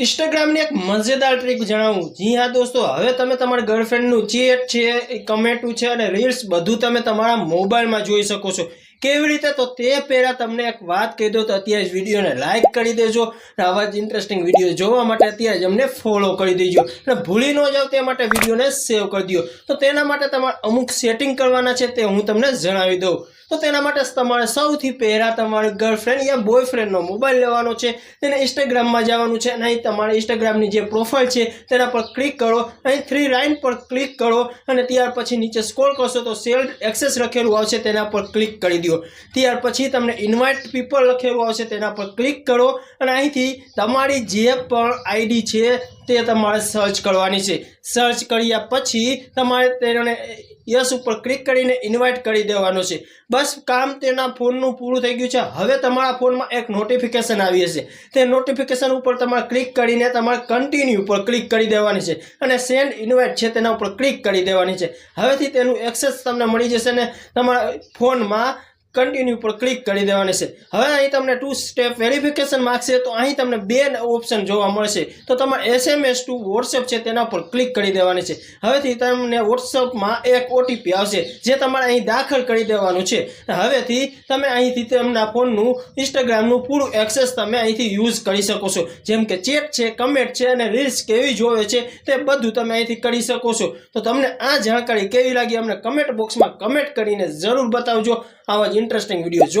ઇન્સ્ટાગ્રામની એક મજેદાર ટ્રીક જણાવું. જી હા દોસ્તો, હવે તમે તમારા ગર્લફ્રેન્ડનું ચેટ છે કમેન્ટું છે અને રીલ્સ બધું તમે તમારા મોબાઈલમાં જોઈ શકો છો. કેવી રીતે? તો તે પહેલાં તમને એક વાત કહી દો તો અત્યારે જ વિડીયોને લાઇક કરી દેજો અને આવા જ ઇન્ટરેસ્ટિંગ વીડિયો જોવા માટે અત્યારે જ અમને ફોલો કરી દેજો. અને ભૂલી ન જાઓ તે માટે વિડીયોને સેવ કરી દો. તો તેના માટે તમારે અમુક સેટિંગ કરવાના છે તે હું તમને જણાવી દઉં. તો તેના માટે તમારે સૌથી પહેલાં તમારી ગર્લફ્રેન્ડ યા બોયફ્રેન્ડનો મોબાઈલ લેવાનો છે, તેને ઇન્સ્ટાગ્રામમાં જવાનું છે અને અહીં તમારે ઇન્સ્ટાગ્રામની જે પ્રોફાઇલ છે તેના પર ક્લિક કરો. અહીં થ્રી લાઇન પર ક્લિક કરો અને ત્યાર પછી નીચે સ્ક્રોલ કરશો તો સેલ્ડ એક્સેસ લખેલું આવશે તેના પર ક્લિક કરી દો. ત્યાર પછી તમને ઇન્વાઇટ પીપલ લખેલું આવશે, તેના પર ક્લિક કરો અને અહીંથી તમારી જે પણ આઈડી છે, તે તમારે સર્ચ કરવાની છે. સર્ચ કર્યા પછી તમારે તેને યસ ઉપર ક્લિક કરીને ઇન્વાઇટ કરી દેવાનો છે. બસ કામ તેના ફોનનું પૂરું થઈ ગયું છે. હવે તમારા ફોનમાં એક નોટિફિકેશન આવી હશે. તે નોટિફિકેશન ઉપર તમારે ક્લિક કરીને તમારે કન્ટિન્યુ ઉપર ક્લિક કરી દેવાની છે અને સેન્ડ ઇન્વાઇટ છે તેના ઉપર ક્લિક કરી દેવાની છે. હવેથી તેનું એક્સેસ તમને મળી જશે ને તમારા ફોનમાં કન્ટિન્યુ પર ક્લિક કરી દેવાની છે. હવે અહીં તમને ટુ સ્ટેપ વેરિફિકેશન માગશે તો અહીં તમને બે ઓપ્શન જોવા મળશે. તો તમારે એસએમએસ ટુ વોટ્સએપ છે તેના પર ક્લિક કરી દેવાની છે. હવેથી તમને વોટ્સએપમાં એક ઓટીપી આવશે, જે તમારે અહીં દાખલ કરી દેવાનું છે. હવેથી તમે અહીંથી તેમના ફોનનું ઇન્સ્ટાગ્રામનું પૂરું એક્સેસ તમે અહીંથી યુઝ કરી શકો છો. જેમ કે ચેટ છે કમેન્ટ છે અને રીલ્સ કેવી જોવે છે તે બધું તમે અહીંથી કરી શકો છો. તો તમને આ જાણકારી કેવી લાગી અમને કમેન્ટ બોક્સમાં કમેન્ટ કરીને જરૂર બતાવજો. આવા જ ઇન્ટરેસ્ટિંગ વીડિયો જો